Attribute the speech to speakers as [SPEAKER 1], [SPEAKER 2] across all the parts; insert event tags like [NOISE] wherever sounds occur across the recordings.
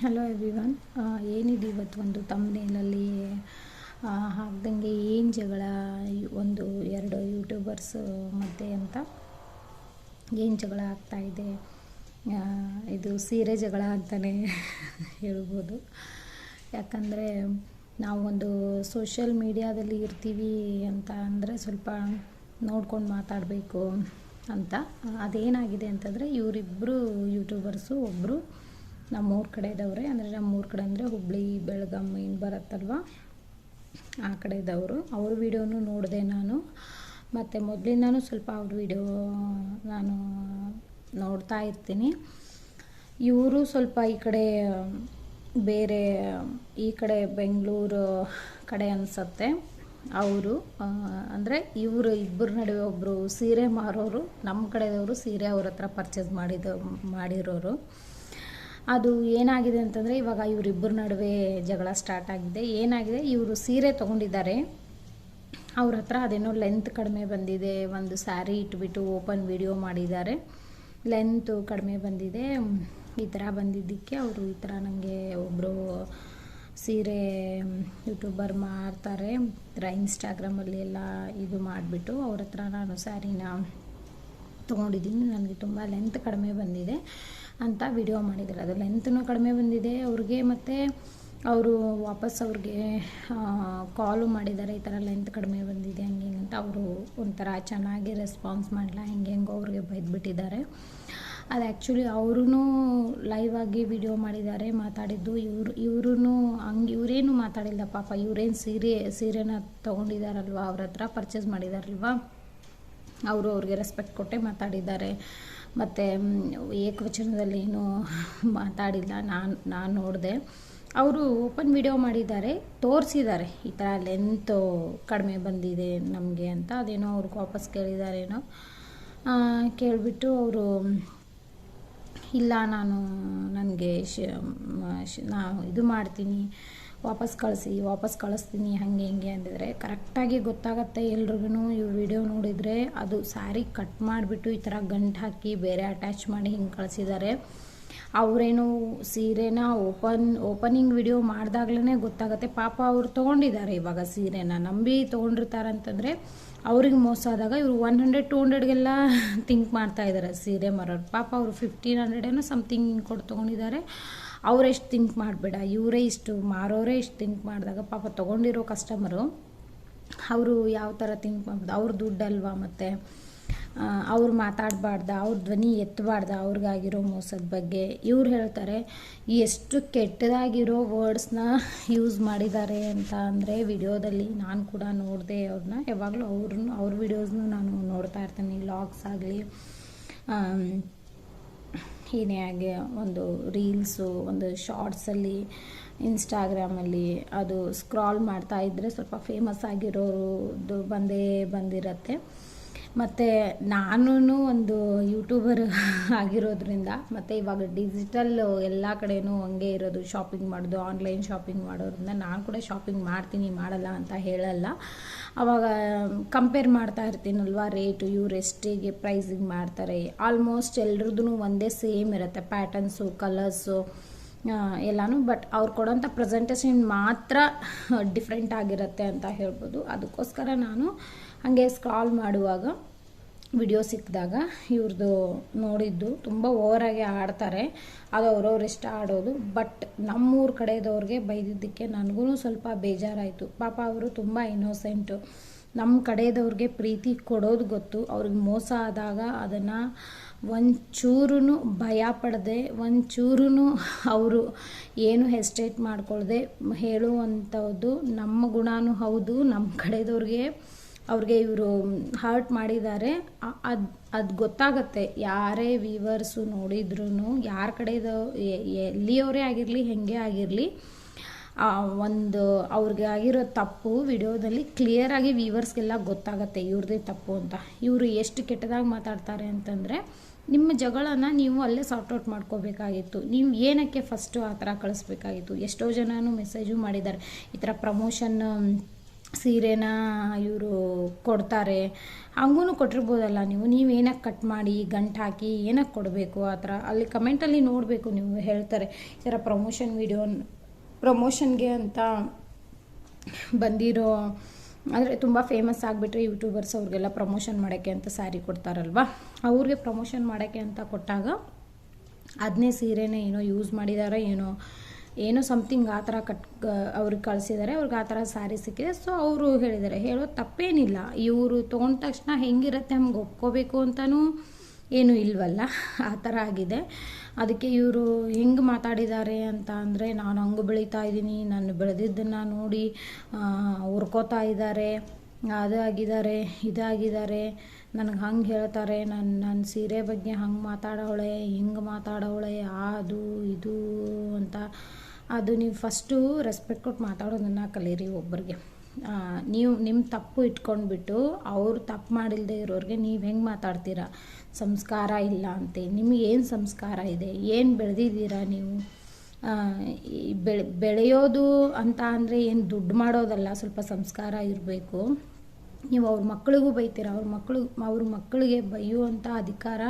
[SPEAKER 1] Hello everyone ಏನಿದೆ ಇವತ್ತು ಒಂದು ತಮ್ಮನೇಲಲ್ಲಿ ಹಾಕ್ದಂಗೆ ಏನು ಜಗಳ, ಒಂದು ಎರಡು ಯೂಟ್ಯೂಬರ್ಸ್ ಮಧ್ಯೆ ಅಂತ ಏನು ಜಗಳ ಆಗ್ತಾಯಿದೆ ಇದು? ಸೀರೆ ಜಗಳ ಅಂತಲೇ [LAUGHS] ಹೇಳ್ಬೋದು. ಯಾಕಂದರೆ ಒಂದು ಸೋಷಿಯಲ್ ಮೀಡಿಯಾದಲ್ಲಿ ಇರ್ತೀವಿ ಅಂತ ಅಂದರೆ ಸ್ವಲ್ಪ ನೋಡ್ಕೊಂಡು ಮಾತಾಡಬೇಕು ಅಂತ. ಅದೇನಾಗಿದೆ ಅಂತಂದರೆ ಇವರಿಬ್ಬರು ಯೂಟ್ಯೂಬರ್ಸು ಒಬ್ಬರು ನಮ್ಮೂರ ಇದ್ದವ್ರೆ ಅಂದರೆ ನಮ್ಮೂರ ಕಡೆ ಅಂದರೆ ಹುಬ್ಬಳ್ಳಿ ಬೆಳಗಾಂ ಏನು ಬರುತ್ತಲ್ವ? ಆ ಕಡೆ ಕಡೆದವರು ಅವ್ರ ವೀಡಿಯೋನು ನೋಡಿದೆ ನಾನು. ಮತ್ತು ಮೊದಲಿಂದನೂ ಸ್ವಲ್ಪ ಅವ್ರ ವಿಡಿಯೋ ನಾನು ನೋಡ್ತಾ ಇರ್ತೀನಿ. ಇವರು ಸ್ವಲ್ಪ ಈ ಕಡೆ ಬೇರೆ, ಈ ಕಡೆ ಬೆಂಗಳೂರು ಕಡೆ ಅನಿಸತ್ತೆ. ಅವರು ಅಂದರೆ ಇವರು ಇಬ್ಬರ ನಡುವೆ ಒಬ್ಬರು ಸೀರೆ ಮಾರೋರು ನಮ್ಮ ಕಡೆದವರು ಸೀರೆ ಅವ್ರ ಹತ್ರ ಪರ್ಚೇಸ್ ಮಾಡಿದ, ಮಾಡಿರೋರು. ಅದು ಏನಾಗಿದೆ ಅಂತಂದರೆ ಇವಾಗ ಇವರಿಬ್ಬರ ನಡುವೆ ಜಗಳ ಸ್ಟಾರ್ಟ್ ಆಗಿದೆ. ಏನಾಗಿದೆ? ಇವರು ಸೀರೆ ತೊಗೊಂಡಿದ್ದಾರೆ. ಅವ್ರ ಹತ್ರ ಅದೇನೋ ಲೆಂತ್ ಕಡಿಮೆ ಬಂದಿದೆ. ಒಂದು ಸ್ಯಾರಿ ಇಟ್ಬಿಟ್ಟು ಓಪನ್ ವಿಡಿಯೋ ಮಾಡಿದ್ದಾರೆ. ಲೆಂತು ಕಡಿಮೆ ಬಂದಿದೆ. ಈ ಥರ ಬಂದಿದ್ದಕ್ಕೆ ಅವರು ಈ ಥರ ನನಗೆ ಒಬ್ಬರು ಸೀರೆ ಯೂಟ್ಯೂಬರ್ ಮಾರ್ತಾರೆ ಥರ ಇನ್ಸ್ಟಾಗ್ರಾಮಲ್ಲಿ ಎಲ್ಲ ಇದು ಮಾಡಿಬಿಟ್ಟು ಅವ್ರ ಹತ್ರ ನಾನು ಸ್ಯಾರಿನ ತೊಗೊಂಡಿದ್ದೀನಿ. ನನಗೆ ತುಂಬ ಲೆಂತ್ ಕಡಿಮೆ ಬಂದಿದೆ. ಅಂತ ವಿಡಿಯೋ ಮಾಡಿದ್ದಾರೆ. ಅದು ಲೆಂತ್ನೂ ಕಡಿಮೆ ಬಂದಿದೆ. ಅವ್ರಿಗೆ ಮತ್ತು ಅವರು ವಾಪಸ್ ಅವ್ರಿಗೆ ಕಾಲು ಮಾಡಿದ್ದಾರೆ. ಈ ಥರ ಲೆಂತ್ ಕಡಿಮೆ ಬಂದಿದೆ, ಹಂಗೆ ಅಂತ ಅವರು ಒಂಥರ ಚೆನ್ನಾಗಿ ರೆಸ್ಪಾನ್ಸ್ ಮಾಡಲ್ಲ ಹೆಂಗೆ ಹೆಂಗೋ ಅವ್ರಿಗೆ ಬೈದ್ಬಿಟ್ಟಿದ್ದಾರೆ. ಅದು ಆ್ಯಕ್ಚುಲಿ ಅವ್ರೂ ಲೈವ್ ಆಗಿ ವಿಡಿಯೋ ಮಾಡಿದ್ದಾರೆ, ಮಾತಾಡಿದ್ದು. ಇವರು ಇವ್ರೂ ಹಂಗೆ, ಇವರೇನು ಮಾತಾಡಿಲ್ಲ ಪಾಪ. ಇವರೇನು ಸೀರೆ, ಸೀರೆನ ತೊಗೊಂಡಿದ್ದಾರಲ್ವ? ಅವ್ರ ಹತ್ರ ಪರ್ಚೇಸ್ ಮಾಡಿದಾರಲ್ವ? ಅವರು ಅವ್ರಿಗೆ ರೆಸ್ಪೆಕ್ಟ್ ಕೊಟ್ಟೆ ಮಾತಾಡಿದ್ದಾರೆ. ಮತ್ತು ಏಕವಚನದಲ್ಲಿ ಏನು ಮಾತಾಡಿಲ್ಲ. ನಾನು ನಾನು ನೋಡಿದೆ. ಅವರು ಓಪನ್ ವಿಡಿಯೋ ಮಾಡಿದ್ದಾರೆ. ತೋರಿಸಿದ್ದಾರೆ. ಈ ಥರ ಲೆಂತು ಕಡಿಮೆ ಬಂದಿದೆ ನಮಗೆ ಅಂತ. ಅದೇನೋ ಅವ್ರಿಗೆ ವಾಪಸ್ ಕೇಳಿದಾರೇನೋ. ಕೇಳಿಬಿಟ್ಟು ಅವರು, ಇಲ್ಲ, ನಾನು ನನಗೆ ಶ ನಾನು ಇದು ಮಾಡ್ತೀನಿ. ವಾಪಸ್ ಕಳಿಸಿ, ವಾಪಸ್ ಕಳಿಸ್ತೀನಿ, ಹಾಗೆ, ಹಿಂಗೆ ಅಂದಿದ್ರೆ. ಕರೆಕ್ಟಾಗಿ ಗೊತ್ತಾಗತ್ತೆ ಎಲ್ರಿಗೂ ಇವ್ರ ನೋಡಿದರೆ ಅದು ಸ್ಯಾರಿ ಕಟ್ ಮಾಡಿಬಿಟ್ಟು ಈ ಥರ ಗಂಟು ಹಾಕಿ ಬೇರೆ ಅಟ್ಯಾಚ್ ಮಾಡಿ ಹಿಂಗೆ ಕಳಿಸಿದ್ದಾರೆ ಅವರೇನು ಸೀರೆನ ಓಪನ್ ಓಪನಿಂಗ್ ವಿಡಿಯೋ ಮಾಡಿದಾಗ್ಲೇ ಗೊತ್ತಾಗುತ್ತೆ. ಪಾಪ ಅವ್ರು ತೊಗೊಂಡಿದ್ದಾರೆ ಇವಾಗ ಸೀರೆನ. ನಂಬಿ ತೊಗೊಂಡಿರ್ತಾರಂತಂದರೆ ಅವ್ರಿಗೆ ಮೋಸ ಆದಾಗ ಇವರು ಒನ್ ಹಂಡ್ರೆಡ್ ಟು ಹಂಡ್ರೆಡ್ಗೆಲ್ಲ ಥಿಂಕ್ ಮಾಡ್ತಾ ಇದ್ದಾರೆ ಸೀರೆ ಮಾರೋರು. ಪಾಪ ಅವರು ಫಿಫ್ಟೀನ್ ಹಂಡ್ರೆಡೇನೋ ಸಮಥಿಂಗ್ ಕೊಟ್ಟು ತೊಗೊಂಡಿದ್ದಾರೆ ಅವರೆಷ್ಟು ಥಿಂಕ್ ಮಾಡಬೇಡ. ಇವರೇ ಇಷ್ಟು, ಮಾರೋರೇ ಇಷ್ಟು ಥಿಂಕ್ ಮಾಡಿದಾಗ ಪಾಪ ತೊಗೊಂಡಿರೋ ಕಸ್ಟಮರು ಅವರು ಯಾವ ಥರ ಮಾಡ್ಬೋದು ಅವ್ರ ದುಡ್ಡಲ್ವಾ ಮತ್ತು? ಅವ್ರು ಮಾತಾಡಬಾರ್ದ? ಅವ್ರ ಧ್ವನಿ ಎತ್ತಬಾರ್ದ ಅವ್ರಿಗಾಗಿರೋ ಮೋಸದ ಬಗ್ಗೆ? ಇವ್ರು ಹೇಳ್ತಾರೆ, ಎಷ್ಟು ಕೆಟ್ಟದಾಗಿರೋ ವರ್ಡ್ಸ್ನ ಯೂಸ್ ಮಾಡಿದ್ದಾರೆ ಅಂತ ಅಂದರೆ ವಿಡಿಯೋದಲ್ಲಿ ನಾನು ಕೂಡ ನೋಡಿದೆ ಅವ್ರನ್ನ ಯಾವಾಗಲೂ ಅವ್ರನ್ನ ಅವ್ರ ವಿಡಿಯೋಸ್ನು ನಾನು ನೋಡ್ತಾ ಇರ್ತೀನಿ ಲಾಗ್ಸ್ ಆಗಲಿ ಏನೇ ಆಗಿ ಒಂದು ರೀಲ್ಸು, ಒಂದು ಶಾರ್ಟ್ಸಲ್ಲಿ, ಇನ್ಸ್ಟಾಗ್ರಾಮಲ್ಲಿ ಅದು ಸ್ಕ್ರಾಲ್ ಮಾಡ್ತಾ ಇದ್ದರೆ ಸ್ವಲ್ಪ ಫೇಮಸ್ ಆಗಿರೋದು ಬಂದೇ ಬಂದಿರತ್ತೆ. ಮತ್ತು ನಾನು ಒಂದು ಯೂಟ್ಯೂಬರ್ [LAUGHS] ಆಗಿರೋದ್ರಿಂದ, ಮತ್ತು ಇವಾಗ ಡಿಜಿಟಲ್ ಎಲ್ಲ ಕಡೆಯೂ ಹಂಗೆ ಇರೋದು ಶಾಪಿಂಗ್ ಮಾಡೋದು ಆನ್ಲೈನ್ ಶಾಪಿಂಗ್ ಮಾಡೋದ್ರಿಂದ ನಾನು ಕೂಡ ಶಾಪಿಂಗ್ ಮಾಡ್ತೀನಿ, ಮಾಡಲ್ಲ ಅಂತ ಹೇಳಲ್ಲ. ಅವಾಗ ಕಂಪೇರ್ ಮಾಡ್ತಾ ಇರ್ತೀನಲ್ವ ರೇಟು ಇವ್ರು ಎಷ್ಟಿಗೆ ಪ್ರೈಸಿಗೆ ಮಾಡ್ತಾರೆ. ಆಲ್ಮೋಸ್ಟ್ ಎಲ್ರದ್ದು ಒಂದೇ ಸೇಮ್ ಇರುತ್ತೆ ಪ್ಯಾಟರ್ನ್ಸು ಕಲರ್ಸು ಎಲ್ಲಾನು ಬಟ್ ಅವ್ರು ಕೊಡೋಂಥ ಪ್ರೆಸೆಂಟೇಷನ್ ಮಾತ್ರ [LAUGHS] ಡಿಫ್ರೆಂಟ್ ಆಗಿರುತ್ತೆ ಅಂತ ಹೇಳ್ಬೋದು. ಅದಕ್ಕೋಸ್ಕರ ನಾನು ಹಾಗೆ ಸ್ಕ್ರಾಲ್ ಮಾಡುವಾಗ ವಿಡಿಯೋ ಸಿಕ್ಕಿದಾಗ ಇವ್ರದ್ದು ನೋಡಿದ್ದು ತುಂಬ ಓವರಾಗಿ ಆಡ್ತಾರೆ. ಅದು ಅವ್ರವ್ರ ಇಷ್ಟ ಆಡೋದು. ಬಟ್ ನಮ್ಮೂರ ಕಡೆದವ್ರಿಗೆ ಬೈದಿದ್ದಕ್ಕೆ ನನಗೂ ಸ್ವಲ್ಪ ಬೇಜಾರಾಯಿತು. ಪಾಪ ಅವರು ತುಂಬ ಇನ್ನೋಸೆಂಟು ನಮ್ಮ ಕಡೆದವ್ರಿಗೆ ಪ್ರೀತಿ ಕೊಡೋದು ಗೊತ್ತು. ಅವ್ರಿಗೆ ಮೋಸ ಆದಾಗ ಅದನ್ನು ಒಂಚೂರು ಭಯ ಪಡದೆ ಒಂಚೂರು ಅವರು ಏನು ಹೆಸ್ಟೇಟ್ ಮಾಡ್ಕೊಳ್ಳದೆ ಹೇಳುವಂಥದ್ದು ನಮ್ಮ ಗುಣನೂ ಹೌದು. ನಮ್ಮ ಕಡೆದವ್ರಿಗೆ ಅವ್ರಿಗೆ ಇವರು ಹರ್ಟ್ ಮಾಡಿದ್ದಾರೆ. ಅದು ಅದು ಗೊತ್ತಾಗತ್ತೆ. ಯಾರೇ ವೀವರ್ಸು ನೋಡಿದ್ರು ಯಾರ ಕಡೆದ ಎಲ್ಲಿಯವರೇ ಆಗಿರಲಿ, ಹೆಂಗೆ ಆಗಿರಲಿ ಒಂದು ಅವ್ರಿಗೆ ಆಗಿರೋ ತಪ್ಪು ವಿಡಿಯೋದಲ್ಲಿ ಕ್ಲಿಯರಾಗಿ ವೀವರ್ಸ್ಗೆಲ್ಲ ಗೊತ್ತಾಗತ್ತೆ ಇವ್ರದ್ದೇ ತಪ್ಪು ಅಂತ. ಇವರು ಎಷ್ಟು ಕೆಟ್ಟದಾಗಿ ಮಾತಾಡ್ತಾರೆ ಅಂತಂದರೆ, ನಿಮ್ಮ ಜಗಳನ ನೀವು ಅಲ್ಲೇ ಸಾರ್ಟ್ ಔಟ್ ಮಾಡ್ಕೋಬೇಕಾಗಿತ್ತು. ನೀವು ಏನಕ್ಕೆ ಫಸ್ಟು ಆ ಥರ ಕಳಿಸ್ಬೇಕಾಗಿತ್ತು? ಎಷ್ಟೋ ಜನನೂ ಮೆಸೇಜು ಮಾಡಿದ್ದಾರೆ. ಈ ಥರ ಪ್ರಮೋಷನ್ ಸೀರೆನ ಇವರು ಕೊಡ್ತಾರೆ ಹಂಗೂ ಕೊಟ್ಟಿರ್ಬೋದಲ್ಲ ನೀವು? ನೀವು ಏನಕ್ಕೆ ಕಟ್ ಮಾಡಿ, ಗಂಟು ಹಾಕಿ ಏನಕ್ಕೆ ಕೊಡಬೇಕು ಆ ಥರ? ಅಲ್ಲಿ ಕಮೆಂಟಲ್ಲಿ ನೋಡಬೇಕು ನೀವು ಹೇಳ್ತಾರೆ. ಈ ಪ್ರಮೋಷನ್ ವೀಡಿಯೋ ಪ್ರಮೋಷನ್ಗೆ ಅಂತ ಬಂದಿರೋ, ಅಂದರೆ ತುಂಬ ಫೇಮಸ್ ಆಗಿಬಿಟ್ರೆ ಯೂಟ್ಯೂಬರ್ಸ್ ಅವ್ರಿಗೆಲ್ಲ ಪ್ರಮೋಷನ್ ಮಾಡೋಕ್ಕೆ ಅಂತ ಸ್ಯಾರಿ ಕೊಡ್ತಾರಲ್ವ? ಅವ್ರಿಗೆ ಪ್ರಮೋಷನ್ ಮಾಡೋಕ್ಕೆ ಅಂತ ಕೊಟ್ಟಾಗ ಅದನ್ನೇ ಸೀರೆನೇ ಏನೋ ಯೂಸ್ ಮಾಡಿದಾರೋ ಏನೋ ಏನೋ ಸಮಥಿಂಗ್ ಆ ಥರ ಕಟ್ ಅವ್ರಿಗೆ ಕಳಿಸಿದ್ದಾರೆ ಅವ್ರಿಗೆ ಆ ಥರ ಸ್ಯಾರಿ ಸಿಕ್ಕಿದೆ. ಸೊ ಅವರು ಹೇಳಿದ್ದಾರೆ ಹೇಳೋ ತಪ್ಪೇನಿಲ್ಲ. ಇವರು ತೊಗೊಂಡ ತಕ್ಷಣ ಹೆಂಗಿರುತ್ತೆ ನಮ್ಗೆ ಒಪ್ಕೋಬೇಕು ಅಂತಲೂ ಏನೂ ಇಲ್ವಲ್ಲ. ಆ ಥರ ಆಗಿದೆ. ಅದಕ್ಕೆ ಇವರು ಹೆಂಗೆ ಮಾತಾಡಿದ್ದಾರೆ ಅಂತ ಅಂದರೆ, ನಾನು ಹಂಗೆ ಬೆಳೀತಾ ಇದ್ದೀನಿ, ನಾನು ಬೆಳೆದಿದ್ದನ್ನು ನೋಡಿ ಹುರ್ಕೋತಾ ಇದ್ದಾರೆ. ಅದಾಗಿದ್ದಾರೆ, ಇದಾಗಿದ್ದಾರೆ. ನನಗೆ ಹಂಗೆ ಹೇಳ್ತಾರೆ ನನ್ನ ನನ್ನ ಸೀರೆ ಬಗ್ಗೆ ಹಂಗೆ ಮಾತಾಡೋಳೆ ಹಿಂಗೆ ಮಾತಾಡೋಳೆ ಅದು, ಇದು ಅಂತ. ಅದು ನೀವು ಫಸ್ಟು ರೆಸ್ಪೆಕ್ಟ್ ಕೊಟ್ಟು ಮಾತಾಡೋದನ್ನು ಕಲೀರಿ ಒಬ್ಬರಿಗೆ ನೀವು ನಿಮ್ಮ ತಪ್ಪು ಇಟ್ಕೊಂಡ್ಬಿಟ್ಟು ಅವ್ರು ತಪ್ಪು ಮಾಡಿಲ್ಲದೆ ಇರೋರಿಗೆ ನೀವು ಹೆಂಗೆ ಮಾತಾಡ್ತೀರಾ? ಸಂಸ್ಕಾರ ಇಲ್ಲ ಅಂತೆ. ನಿಮಗೆ ಏನು ಸಂಸ್ಕಾರ ಇದೆ? ಏನು ಬೆಳೆದಿದ್ದೀರಾ ನೀವು? ಬೆಳೆ, ಬೆಳೆಯೋದು ಅಂತ ಅಂದರೆ ಏನು ದುಡ್ಡು ಮಾಡೋದಲ್ಲ, ಸ್ವಲ್ಪ ಸಂಸ್ಕಾರ ಇರಬೇಕು. ನೀವು ಅವ್ರ ಮಕ್ಳಿಗೂ ಬೈತೀರ, ಅವ್ರ ಮಕ್ಕಳು ಅವ್ರ ಮಕ್ಕಳಿಗೆ ಬೈಯುವಂಥ ಅಧಿಕಾರ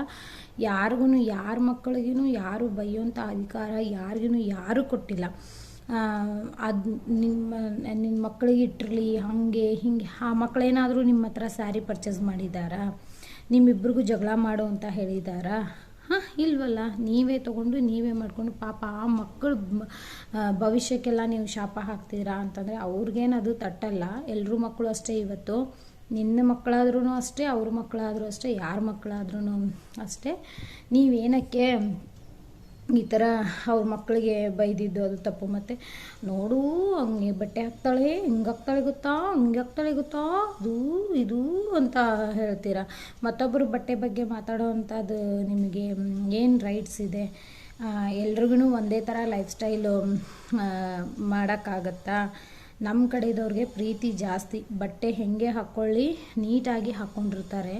[SPEAKER 1] ಯಾರಿಗೂ, ಯಾರ ಮಕ್ಕಳಿಗೂ ಯಾರು ಬೈಯುವಂಥ ಅಧಿಕಾರ ಯಾರಿಗೂ ಯಾರೂ ಕೊಟ್ಟಿಲ್ಲ. ಅದು ನಿಮ್ಮ ನಿಮ್ಮ ಮಕ್ಕಳಿಗೆ ಇಟ್ಟಿರಲಿ, ಹಾಗೆ, ಹಿಂಗೆ, ಆ ಮಕ್ಕಳೇನಾದರೂ ನಿಮ್ಮ ಹತ್ರ ಸ್ಯಾರಿ ಪರ್ಚೇಸ್ ಮಾಡಿದ್ದಾರಾ? ನಿಮ್ಮಿಬ್ರಿಗೂ ಜಗಳ ಮಾಡು ಅಂತ ಹೇಳಿದಾರಾ ಹಾಂ, ಇಲ್ವಲ್ಲ, ನೀವೇ ತೊಗೊಂಡು ನೀವೇ ಮಾಡಿಕೊಂಡು ಪಾಪ ಆ ಮಕ್ಕಳು ಭವಿಷ್ಯಕ್ಕೆಲ್ಲ ನೀವು ಶಾಪ ಹಾಕ್ತೀರಾ ಅಂತಂದರೆ ಅದು ತಟ್ಟಲ್ಲ. ಎಲ್ಲರೂ ಮಕ್ಕಳು ಅಷ್ಟೇ ಇವತ್ತು. ನಿನ್ನ ಮಕ್ಕಳಾದ್ರೂ ಅಷ್ಟೇ, ಅವ್ರ ಮಕ್ಕಳಾದರೂ ಅಷ್ಟೇ, ಯಾರ ಮಕ್ಕಳಾದ್ರೂ ಅಷ್ಟೇ. ನೀವೇನಕ್ಕೆ ಈ ಥರ ಅವ್ರ ಮಕ್ಕಳಿಗೆ ಬೈದಿದ್ದು ಅದು ತಪ್ಪು ಮತ್ತು. ನೋಡು, ಹಂಗೆ ಬಟ್ಟೆ ಹಾಕ್ತಾಳೆ, ಹಿಂಗೆ ಹಾಕ್ತಾಳೆ ಗೊತ್ತಾ? ಹಂಗೆ ಹಾಕ್ತಾಳೆ ಗೊತ್ತಾ? ಅದು, ಇದು ಅಂತ ಹೇಳ್ತೀರ. ಮತ್ತೊಬ್ಬರು ಬಟ್ಟೆ ಬಗ್ಗೆ ಮಾತಾಡೋ ಅಂಥದ್ದು ನಿಮಗೆ ಏನು ರೈಟ್ಸ್ ಇದೆ? ಎಲ್ರಿಗೂ ಒಂದೇ ಥರ ಲೈಫ್ ಸ್ಟೈಲು ಮಾಡೋಕ್ಕಾಗತ್ತಾ? ನಮ್ಮ ಕಡೆದವ್ರಿಗೆ ಪ್ರೀತಿ ಜಾಸ್ತಿ. ಬಟ್ಟೆ ಹೆಂಗೆ ಹಾಕ್ಕೊಳ್ಳಿ ನೀಟಾಗಿ ಹಾಕ್ಕೊಂಡಿರ್ತಾರೆ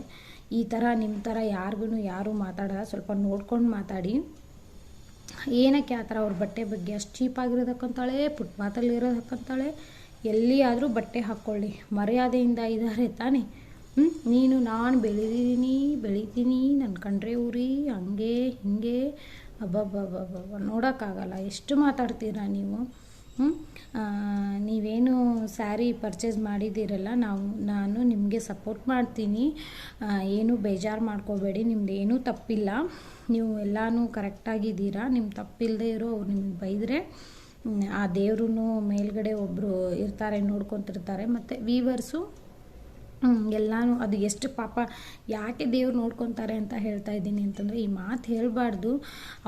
[SPEAKER 1] ಈ ಥರ ನಿಮ್ಮ ಥರ ಯಾರಿಗೂ ಯಾರೂ ಮಾತಾಡೋಲ್ಲ. ಸ್ವಲ್ಪ ನೋಡ್ಕೊಂಡು ಮಾತಾಡಿ. ಏನಕ್ಕೆ ಆ ಥರ ಅವ್ರ ಬಟ್ಟೆ ಬಗ್ಗೆ ಅಷ್ಟು ಚೀಪಾಗಿರೋದಕ್ಕಂತಾಳೆ ಫುಟ್ಪಾತಲ್ಲಿ ಇರೋದಕ್ಕಂತಾಳೆ ಎಲ್ಲಿ ಆದರೂ ಬಟ್ಟೆ ಹಾಕ್ಕೊಳ್ಳಿ, ಮರ್ಯಾದೆಯಿಂದ ಇದ್ದಾರೆ ತಾನೇ. ನೀನು ನಾನು ಬೆಳೆದಿದ್ದೀನಿ, ಬೆಳಿತೀನಿ ನನ್ನ ಕಂಡ್ರೆ ಊರಿ, ಹಂಗೆ, ಹಿಂಗೆ ಅಬ್ಬಬ್ಬಬ್ಬಬ್ಬ ನೋಡೋಕ್ಕಾಗಲ್ಲ, ಎಷ್ಟು ಮಾತಾಡ್ತೀರಾ ನೀವು? ನೀವೇನು ಸ್ಯಾರಿ ಪರ್ಚೇಸ್ ಮಾಡಿದ್ದೀರಲ್ಲ, ನಾವು, ನಾನು ನಿಮಗೆ ಸಪೋರ್ಟ್ ಮಾಡ್ತೀನಿ. ಏನು ಬೇಜಾರು ಮಾಡ್ಕೋಬೇಡಿ, ನಿಮ್ದು ಏನೂ ತಪ್ಪಿಲ್ಲ. ನೀವು ಎಲ್ಲನೂ ಕರೆಕ್ಟಾಗಿದ್ದೀರಾ ನಿಮ್ಮ ತಪ್ಪಿಲ್ಲದೆ ಇರೋ ಅವ್ರು ನಿಮಗೆ ಬೈದರೆ ಆ ದೇವ್ರೂ ಮೇಲ್ಗಡೆ ಒಬ್ಬರು ಇರ್ತಾರೆ, ನೋಡ್ಕೊತಿರ್ತಾರೆ. ಮತ್ತು ವೀವರ್ಸು ಎಲ್ಲನೂ ಅದು ಎಷ್ಟು ಪಾಪ ಯಾಕೆ ದೇವ್ರು ನೋಡ್ಕೊತಾರೆ ಅಂತ ಹೇಳ್ತಾ ಇದ್ದೀನಿ ಅಂತಂದರೆ, ಈ ಮಾತು ಹೇಳಬಾರ್ದು.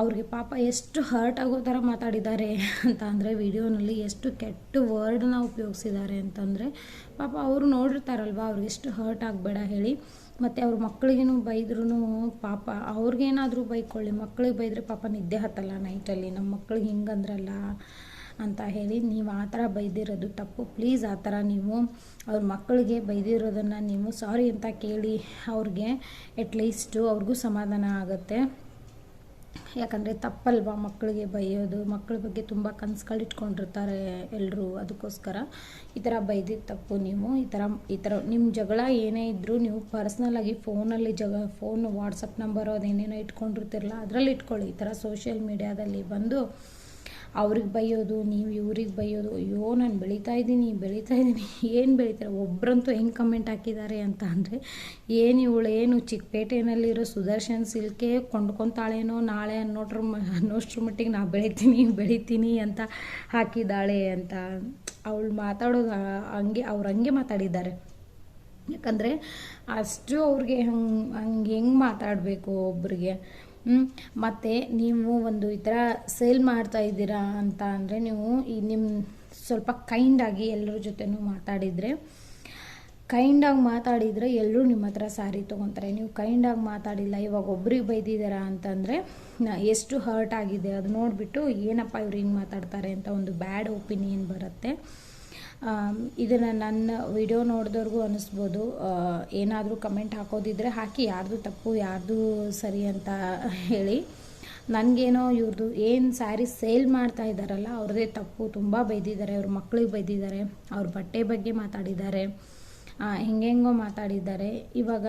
[SPEAKER 1] ಅವ್ರಿಗೆ ಪಾಪ ಎಷ್ಟು ಹರ್ಟ್ ಆಗೋ ಥರ ಮಾತಾಡಿದ್ದಾರೆ ಅಂತ ಅಂದರೆ, ವಿಡಿಯೋನಲ್ಲಿ ಎಷ್ಟು ಕೆಟ್ಟ ವರ್ಡ್ನ ಉಪಯೋಗಿಸಿದ್ದಾರೆ ಅಂತಂದರೆ, ಪಾಪ ಅವರು ನೋಡಿರ್ತಾರಲ್ವ, ಅವ್ರಿಗೆ ಎಷ್ಟು ಹರ್ಟ್ ಆಗಬೇಡ ಹೇಳಿ. ಮತ್ತು ಅವ್ರ ಮಕ್ಕಳಿಗೇನು ಬೈದ್ರೂ ಪಾಪ ಅವ್ರಿಗೇನಾದರೂ ಬೈಕೊಳ್ಳಿ. ಮಕ್ಳಿಗೆ ಬೈದರೆ ಪಾಪ ನಿದ್ದೆ ಹತ್ತಲ್ಲ ನೈಟಲ್ಲಿ ನಮ್ಮ ಮಕ್ಳಿಗೆ ಹಿಂಗಂದ್ರಲ್ಲ. ಅಂತ ಹೇಳಿ ನೀವು ಆ ಥರ ಬೈದಿರೋದು ತಪ್ಪು. ಪ್ಲೀಸ್ ಆ ಥರ ನೀವು ಅವ್ರ ಮಕ್ಕಳಿಗೆ ಬೈದಿರೋದನ್ನು ನೀವು ಸಾರಿ ಅಂತ ಕೇಳಿ ಅವ್ರಿಗೆ ಅಟ್ಲೀಸ್ಟು ಅವ್ರಿಗೂ ಸಮಾಧಾನ ಆಗುತ್ತೆ. ಯಾಕಂದರೆ ತಪ್ಪಲ್ವಾ ಮಕ್ಕಳಿಗೆ ಬೈಯೋದು? ಮಕ್ಕಳ ಬಗ್ಗೆ ತುಂಬ ಕನ್ಸುಗಳು ಇಟ್ಕೊಂಡಿರ್ತಾರೆ ಎಲ್ಲರೂ ಅದಕ್ಕೋಸ್ಕರ. ಈ ಥರ ಬೈದಿದ್ದು ತಪ್ಪು ನೀವು. ಈ ಥರ ಈ ಥರ ನಿಮ್ಮ ಜಗಳ ಏನೇ ಇದ್ದರೂ ನೀವು ಪರ್ಸ್ನಲಾಗಿ ಫೋನಲ್ಲಿ ಜಗ ಫೋನ್ ವಾಟ್ಸಪ್ ನಂಬರು ಅದೇನೇನೋ ಇಟ್ಕೊಂಡಿರ್ತಿರಲ್ಲ ಅದರಲ್ಲಿ ಇಟ್ಕೊಳ್ಳಿ. ಈ ಥರ ಸೋಷಿಯಲ್ ಮೀಡ್ಯಾದಲ್ಲಿ ಬಂದು ಅವ್ರಿಗೆ ಬೈಯೋದು, ನೀವು ಇವ್ರಿಗೆ ಬೈಯೋದು, ಅಯ್ಯೋ, ನಾನು ಬೆಳೀತಾ ಇದ್ದೀನಿ ಬೆಳೀತಾ ಇದ್ದೀನಿ, ಏನು ಬೆಳೀತಾರೆ? ಒಬ್ಬರಂತೂ ಹೆಂಗೆ ಕಮೆಂಟ್ ಹಾಕಿದ್ದಾರೆ ಅಂತ ಅಂದರೆ, ಏನು ಇವಳು, ಏನು ಚಿಕ್ಕಪೇಟೆಯಲ್ಲಿರೋ ಸುದರ್ಶನ್ ಸಿಲ್ಕೆ ಕೊಂಡ್ಕೊತಾಳೇನೋ ನಾಳೆ ಅನ್ನೋಟ್ರ ಅನ್ನೋಷ್ಟ್ರ ಮಟ್ಟಿಗೆ ನಾ ಬೆಳಿತೀನಿ ಬೆಳಿತೀನಿ ಅಂತ ಹಾಕಿದ್ದಾಳೆ ಅಂತ. ಅವಳು ಮಾತಾಡೋದು ಹಂಗೆ, ಅವ್ರು ಹಂಗೆ ಮಾತಾಡಿದ್ದಾರೆ. ಯಾಕಂದರೆ ಅಷ್ಟು ಅವ್ರಿಗೆ ಹಂಗೆ ಹಂಗೆ ಹೆಂಗೆ ಮಾತಾಡಬೇಕು ಒಬ್ರಿಗೆ? ಮತ್ತು ನೀವು ಒಂದು ಈ ಥರ ಸೇಲ್ ಮಾಡ್ತಾ ಇದ್ದೀರಾ ಅಂತ ಅಂದರೆ ನೀವು ಈ ನಿಮ್ಮ ಸ್ವಲ್ಪ ಕೈಂಡಾಗಿ ಎಲ್ಲರ ಜೊತೆನೂ ಮಾತಾಡಿದರೆ ಕೈಂಡಾಗಿ ಮಾತಾಡಿದರೆ ಎಲ್ಲರೂ ನಿಮ್ಮ ಹತ್ರ ಸಾರಿ ತೊಗೊತಾರೆ. ನೀವು ಕೈಂಡಾಗಿ ಮಾತಾಡಿಲ್ಲ, ಇವಾಗ ಒಬ್ರಿಗೆ ಬೈದಿದ್ದೀರಾ ಅಂತಂದರೆ ಎಷ್ಟು ಹರ್ಟ್ ಆಗಿದೆ ಅದು ನೋಡಿಬಿಟ್ಟು ಏನಪ್ಪ ಇವ್ರು ಹಿಂಗೆ ಮಾತಾಡ್ತಾರೆ ಅಂತ ಒಂದು ಬ್ಯಾಡ್ ಒಪಿನಿಯನ್ ಬರುತ್ತೆ. ಇದನ್ನು ನನ್ನ ವಿಡಿಯೋ ನೋಡಿದವ್ರಿಗೂ ಅನ್ನಿಸ್ಬೋದು ಏನಾದರೂ ಕಮೆಂಟ್ ಹಾಕೋದಿದ್ರೆ ಹಾಕಿ, ಯಾರ್ದು ತಪ್ಪು, ಯಾರ್ದು ಸರಿ ಅಂತ ಹೇಳಿ. ನನಗೇನೋ ಇವ್ರದ್ದು ಏನು ಸ್ಯಾರಿ ಸೇಲ್ ಮಾಡ್ತಾ ಇದ್ದಾರಲ್ಲ ಅವ್ರದ್ದೇ ತಪ್ಪು. ತುಂಬ ಬೈದಿದ್ದಾರೆ, ಅವ್ರ ಮಕ್ಳಿಗೆ ಬೈದಿದ್ದಾರೆ, ಅವ್ರ ಬಟ್ಟೆ ಬಗ್ಗೆ ಮಾತಾಡಿದ್ದಾರೆ ಹೆಂಗೆಂಗೋ ಮಾತಾಡಿದ್ದಾರೆ. ಇವಾಗ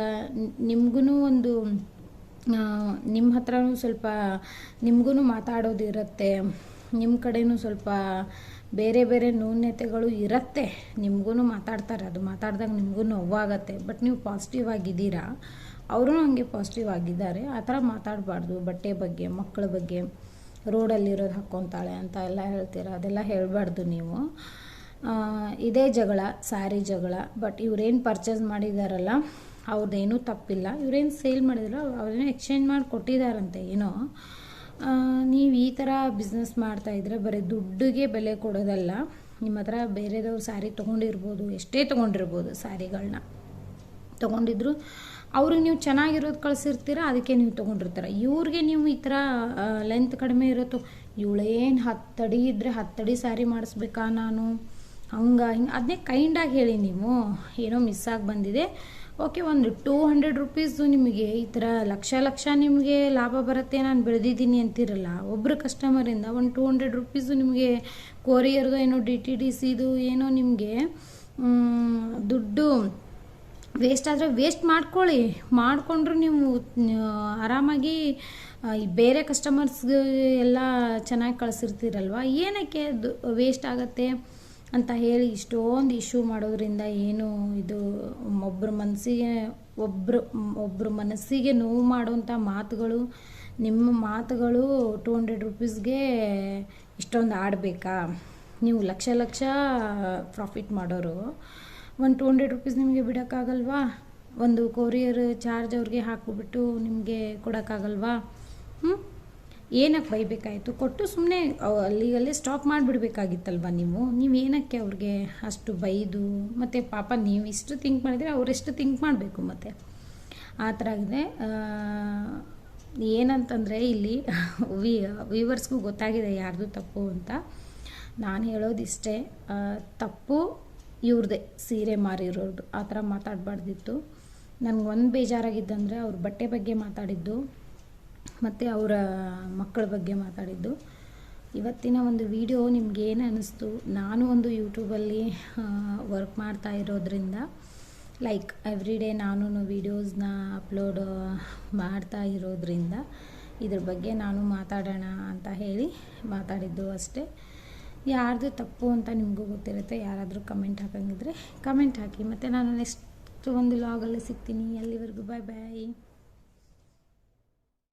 [SPEAKER 1] ನಿಮ್ಗೂ ಒಂದು ನಿಮ್ಮ ಹತ್ರನೂ ಸ್ವಲ್ಪ ನಿಮಗೂ ಮಾತಾಡೋದಿರುತ್ತೆ ನಿಮ್ಮ ಕಡೆನೂ ಸ್ವಲ್ಪ ಬೇರೆ ಬೇರೆ ನ್ಯೂನ್ಯತೆಗಳು ಇರುತ್ತೆ. ನಿಮಗೂ ಮಾತಾಡ್ತಾರೆ. ಅದು ಮಾತಾಡಿದಾಗ ನಿಮಗೂ ನೋವಾಗತ್ತೆ. ಬಟ್ ನೀವು ಪಾಸಿಟಿವ್ ಆಗಿದ್ದೀರಾ? ಅವರು ಹಂಗೆ ಪಾಸಿಟಿವ್ ಆಗಿದ್ದಾರೆ. ಆ ಥರ ಮಾತಾಡಬಾರ್ದು. ಬಟ್ಟೆ ಬಗ್ಗೆ ಮಕ್ಕಳ ಬಗ್ಗೆ ರೋಡಲ್ಲಿರೋದು ಹಾಕ್ಕೊತಾಳೆ ಅಂತ ಎಲ್ಲ ಹೇಳ್ತೀರ? ಅದೆಲ್ಲ ಹೇಳಬಾರ್ದು ನೀವು. ಇದೇ ಜಗಳ ಸ್ಯಾರಿ ಜಗಳ. ಬಟ್ ಇವ್ರೇನು ಪರ್ಚೇಸ್ ಮಾಡಿದಾರಲ್ಲ ಅವ್ರದ್ದೇನೂ ತಪ್ಪಿಲ್ಲ. ಇವ್ರೇನು ಸೇಲ್ ಮಾಡಿದ್ರು ಅವ್ರೇನು ಎಕ್ಸ್ಚೇಂಜ್ ಮಾಡಿ ಕೊಟ್ಟಿದ್ದಾರಂತೆ ಏನೋ. ನೀವು ಈ ಥರ ಬಿಸ್ನೆಸ್ ಮಾಡ್ತಾಯಿದ್ರೆ ಬರೀ ದುಡ್ಡಿಗೆ ಬೆಲೆ ಕೊಡೋದಲ್ಲ, ನಿಮ್ಮ ಹತ್ರ ಬೇರೆದವ್ರು ಸ್ಯಾರಿ ತೊಗೊಂಡಿರ್ಬೋದು, ಎಷ್ಟೇ ತೊಗೊಂಡಿರ್ಬೋದು ಸ್ಯಾರಿಗಳನ್ನ ತೊಗೊಂಡಿದ್ರು, ಅವ್ರಿಗೆ ನೀವು ಚೆನ್ನಾಗಿರೋದು ಕಳಿಸಿರ್ತೀರ, ಅದಕ್ಕೆ ನೀವು ತೊಗೊಂಡಿರ್ತೀರ. ಇವ್ರಿಗೆ ನೀವು ಈ ಥರ ಲೆಂತ್ ಕಡಿಮೆ ಇರುತ್ತೋ, ಇವಳೇನು ಹತ್ತಡಿ ಇದ್ದರೆ ಹತ್ತಡಿ ಸ್ಯಾರಿ ಮಾಡಿಸ್ಬೇಕಾ ನಾನು? ಹಂಗೆ, ಹಿಂಗೆ ಅದನ್ನೇ ಕೈಂಡಾಗಿ ಹೇಳಿ ನೀವು. ಏನೋ ಮಿಸ್ ಆಗಿ ಬಂದಿದೆ. ಓಕೆ, ಒಂದು ಟೂ ಹಂಡ್ರೆಡ್ ರುಪೀಸು ನಿಮಗೆ ಈ ಥರ ಲಕ್ಷ ಲಕ್ಷ ನಿಮಗೆ ಲಾಭ ಬರುತ್ತೆ, ನಾನು ಬೆಳೆದಿದ್ದೀನಿ ಅಂತಿರಲ್ಲ ಒಬ್ಬರು ಕಸ್ಟಮರಿಂದ ಒಂದು ಟೂ ಹಂಡ್ರೆಡ್ ರುಪೀಸು ನಿಮಗೆ ಕೊರಿಯರ್ದು ಏನೋ ಡಿ ಟಿ ಡಿ ಸಿದು ಏನೋ ನಿಮಗೆ ದುಡ್ಡು ವೇಸ್ಟ್ ಆದರೆ ವೇಸ್ಟ್ ಮಾಡ್ಕೊಳ್ಳಿ. ಮಾಡಿಕೊಂಡ್ರೂ ನೀವು, ಆರಾಮಾಗಿ ಬೇರೆ ಕಸ್ಟಮರ್ಸ್ಗೆ ಎಲ್ಲ ಚೆನ್ನಾಗಿ ಕಳಿಸಿರ್ತೀರಲ್ವ? ಏನಕ್ಕೆ ವೇಸ್ಟ್ ಆಗುತ್ತೆ? ಅಂತ ಹೇಳಿ ಇಷ್ಟೊಂದು ಇಶ್ಯೂ ಮಾಡೋದ್ರಿಂದ ಏನು ಇದು ಒಬ್ಬರ ಮನಸ್ಸಿಗೆ ಒಬ್ಬರು ಒಬ್ಬರ ಮನಸ್ಸಿಗೆ ನೋವು ಮಾಡುವಂಥ ಮಾತುಗಳು, ನಿಮ್ಮ ಮಾತುಗಳು ಟೂ ಹಂಡ್ರೆಡ್ ರುಪೀಸ್ಗೆ ಇಷ್ಟೊಂದು ಆಡಬೇಕಾ? ನೀವು ಲಕ್ಷ ಲಕ್ಷ ಪ್ರಾಫಿಟ್ ಮಾಡೋರು. ಒಂದು ಟು ಹಂಡ್ರೆಡ್ ರುಪೀಸ್ ನಿಮಗೆ ಬಿಡೋಕ್ಕಾಗಲ್ವಾ? ಒಂದು ಕೊರಿಯರ್ ಚಾರ್ಜ್ ಅವ್ರಿಗೆ ಹಾಕಿಬಿಟ್ಟು ನಿಮಗೆ ಕೊಡೋಕ್ಕಾಗಲ್ವಾ? ಹ್ಞೂ ಏನಕ್ಕೆ ಬೈಬೇಕಾಯಿತು? ಕೊಟ್ಟು ಸುಮ್ಮನೆ ಅಲ್ಲಿಗಲ್ಲೇ ಸ್ಟಾಪ್ ಮಾಡಿಬಿಡ್ಬೇಕಾಗಿತ್ತಲ್ವ ನೀವು? ನೀವು ಏನಕ್ಕೆ ಅವ್ರಿಗೆ ಅಷ್ಟು ಬೈದು, ಮತ್ತು ಪಾಪ ನೀವು ಇಷ್ಟು ಥಿಂಕ್ ಮಾಡಿದರೆ ಅವರೆಷ್ಟು ಥಿಂಕ್ ಮಾಡಬೇಕು ಮತ್ತು? ಆ ಥರ ಆಗಿದೆ. ಏನಂತಂದರೆ ಇಲ್ಲಿ [LAUGHS] ವಿ ವ್ಯೂವರ್ಸ್ಗೂ ಗೊತ್ತಾಗಿದೆ ಯಾರ್ದು ತಪ್ಪು ಅಂತ. ನಾನು ಹೇಳೋದಿಷ್ಟೇ ತಪ್ಪು ಇವ್ರದ್ದೇ ಸೀರೆ ಮಾರಿರೋದು ಆ ಥರ ಮಾತಾಡಬಾರ್ದಿತ್ತು. ನನಗೆ ಒಂದು ಬೇಜಾರಾಗಿದ್ದಂದರೆ ಅವ್ರ ಬಟ್ಟೆ ಬಗ್ಗೆ ಮಾತಾಡಿದ್ದು. ಮತ್ತು ಅವರ ಮಕ್ಕಳ ಬಗ್ಗೆ ಮಾತಾಡಿದ್ದು. ಇವತ್ತಿನ ಒಂದು ವಿಡಿಯೋ ನಿಮ್ಗೆ ಏನು ಅನ್ನಿಸ್ತು ನಾನು ಒಂದು ಯೂಟ್ಯೂಬಲ್ಲಿ ವರ್ಕ್ ಮಾಡ್ತಾ ಇರೋದ್ರಿಂದ ಲೈಕ್ ಎವ್ರಿ ಡೇ ನಾನು ವೀಡಿಯೋಸ್ನ ಅಪ್ಲೋಡ್ ಮಾಡ್ತಾ ಇರೋದ್ರಿಂದ, ಇದ್ರ ಬಗ್ಗೆ ನಾನು ಮಾತಾಡೋಣ ಅಂತ ಹೇಳಿ ಮಾತಾಡಿದ್ದು ಅಷ್ಟೇ. ಯಾರ್ದು ತಪ್ಪು ಅಂತ ನಿಮಗೂ ಗೊತ್ತಿರುತ್ತೆ, ಯಾರಾದರೂ ಕಮೆಂಟ್ ಹಾಕಂಗಿದ್ರೆ ಕಮೆಂಟ್ ಹಾಕಿ. ಮತ್ತು ನಾನು ನೆಕ್ಸ್ಟ್ ಒಂದು ಲಾಗಲ್ಲಿ ಸಿಗ್ತೀನಿ. ಅಲ್ಲಿವರೆಗೂ ಬಾಯ್ ಬಾಯ್